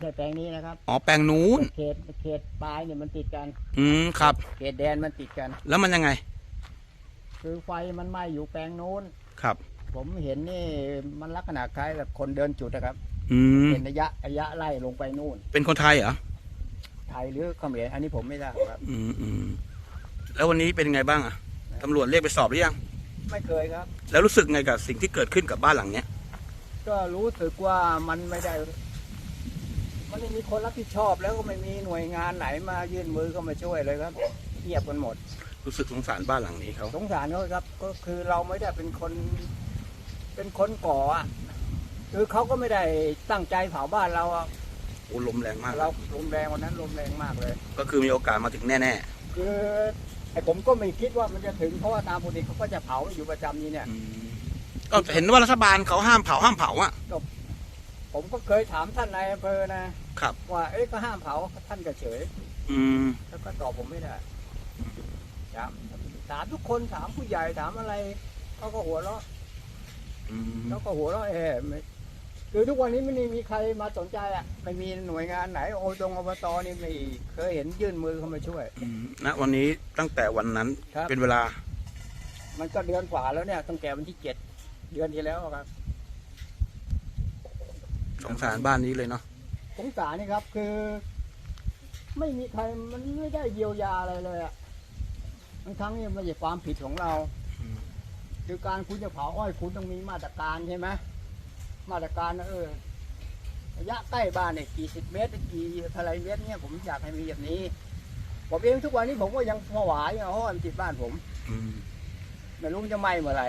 ใช่แปลงนี้นะครับ อ๋อแปลงนู้น เขตเขตปลายเนี่ยมันติดกัน อืมครับ เขตแดนมันติดกัน แล้วมันยังไง คือไฟมันไหม้อยู่แปลงนู้น ครับ ผมเห็นนี่มันลักษณะคล้ายแบบคนเดินจุดนะครับ อืมเป็นระยะระยะไล่ลงไปนู่น เป็นคนไทยเหรอ ไทยหรือเขมรอันนี้ผมไม่ทราบครับ อืมอืมแล้ววันนี้เป็นไงบ้างอะตำรวจเรียกไปสอบหรือยัง ไม่เคยครับ แล้วรู้สึกไงกับสิ่งที่เกิดขึ้นกับบ้านหลังเนี้ย ก็รู้สึกว่ามันไม่ได้ มันไม่มีคนรับผิดชอบแล้วก็ไม่มีหน่วยงานไหนมายื่นมือเข้ามาช่วยเลยครับเงียบกันหมด รู้สึกสงสารบ้านหลังนี้เขาสงสารเขาครับ ก็คือเราไม่ได้เป็นคน เป็นคนก่ออะคือเขาก็ไม่ได้ตั้งใจเผาบ้านเราอะโอ้ลมแรงมากเราลมแรงวันนั้นลมแรงมากเลย ก็คือมีโอกาสมาถึงแน่คือไอ้ผมก็ไม่คิดว่ามันจะถึงเพราะว่าตามปกติเขาก็จะเผาอยู่ประจำนี้เนี่ยๆอืมก็เห็นว่ารัฐบาลเขาห้ามเผาห้ามเผาอะ ผมก็เคยถามท่านนายอำเภอนะครับ ว่าเอ๊ะก็ห้ามเผาท่านก็เฉย อืม แล้วก็ตอบผมไม่ได้ถามถามทุกคนถามผู้ใหญ่ถามอะไรเขาก็หัวเราะอืมเขาก็หัวเราะเออไม่คือทุกวันนี้ไม่ได้มีใครมาสนใจอะไม่มีหน่วยงานไหนโอตรงอบตนี่ไม่เคยเห็นยื่นมือเข้ามาช่วย อืมณวันนี้ตั้งแต่วันนั้นครับ เป็นเวลา มันก็เดือนกว่าแล้วเนี่ยตั้งแต่วันที่เจ็ดเดือนที่แล้วครับ สงสารบ้านนี้เลยเนาะสงสารนี่ครับคือ ไม่มีใครมันไม่ได้เยียวยาอะไรเลยอะทั้งทั้งๆนี่ไม่ใช่ความผิดของเราคือการคุณจะเผาอ้อยคุณต้องมีมาตรการใช่ไหมมาตรการนะเออระยะใกล้บ้านเนี่ยกี่สิบเมตรกี่เท่าไรเมตรเนี่ยผมอยากให้มีแบบนี้ผมเองทุกวันนี้ผมก็ยังผวาอยู่เพราะว่ามันติดบ้านผมอืมไม่รู้มันจะไหม้เมื่อไหร่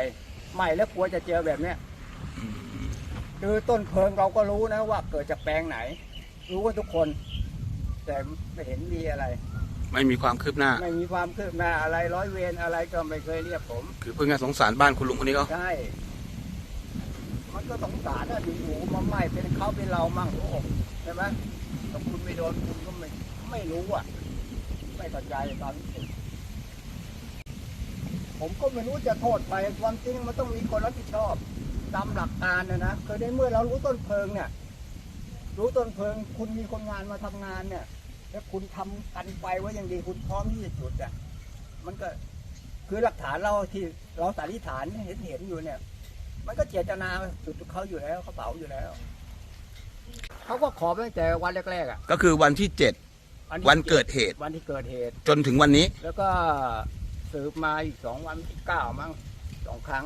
ไหม้แล้วกลัวจะเจอแบบเนี้ยอืม คือต้นเพลิงเราก็รู้นะว่าเกิดจากแปลงไหน รู้กันทุกคน แต่ไม่เห็นมีอะไร ไม่มีความคืบหน้า ไม่มีความคืบหน้าอะไรร้อยเวรอะไรก็ไม่เคยเรียกผม คือเพื่อนสงสารบ้านคุณลุงคนนี้เขาใช่มันก็สงสารนะอยู่ๆมาไหม้เป็นเขาเป็นเรามั่งโอ้ใช่ไหมถ้าคุณไม่โดนคุณก็ไม่ไม่รู้อะ ไม่เข้าใจตอนนี้ผมก็ไม่รู้จะโทษไปความจริงมันต้องมีคนรับผิดชอบ ตามหลักการนะนะคือในเมื่อเรารู้ต้นเพลิงเนี่ย รู้ต้นเพลิง คุณมีคนงานมาทำงานเนี่ย แล้วคุณทำกันไฟไว้อย่างดีคุณพร้อมที่จะจุดอะมันก็คือหลักฐานเราที่เราสันนิษฐานเห็นเห็นอยู่เนี่ย มันก็เจตนาจุดเขาอยู่แล้วเขาเผาอยู่แล้วเขาก็ขอตั้งแต่วันแรกๆอะก็คือวันที่เจ็ดที่วันเกิดเหตุ วันที่เกิดเหตุ จนถึงวันนี้ แล้วก็สืบมาอีกสองวันที่เก้ามั้งสองครั้ง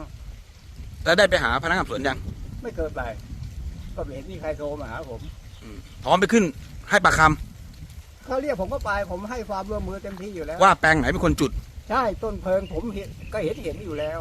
แล้วได้ไปหาพนักงานสอบสวนยังไม่เคยไป ก็ไม่เห็นมีใครโทรมาหาผม พร้อมไปขึ้นให้ปากคเขาเรียกผมก็ไป ผมให้ความร่วมมือเต็มที่อยู่แล้วำว่าแปลงไหนเป็นคนจุด ใช่ต้นเพลิงผมเห็นก็เห็นเห็นอยู่แล้ว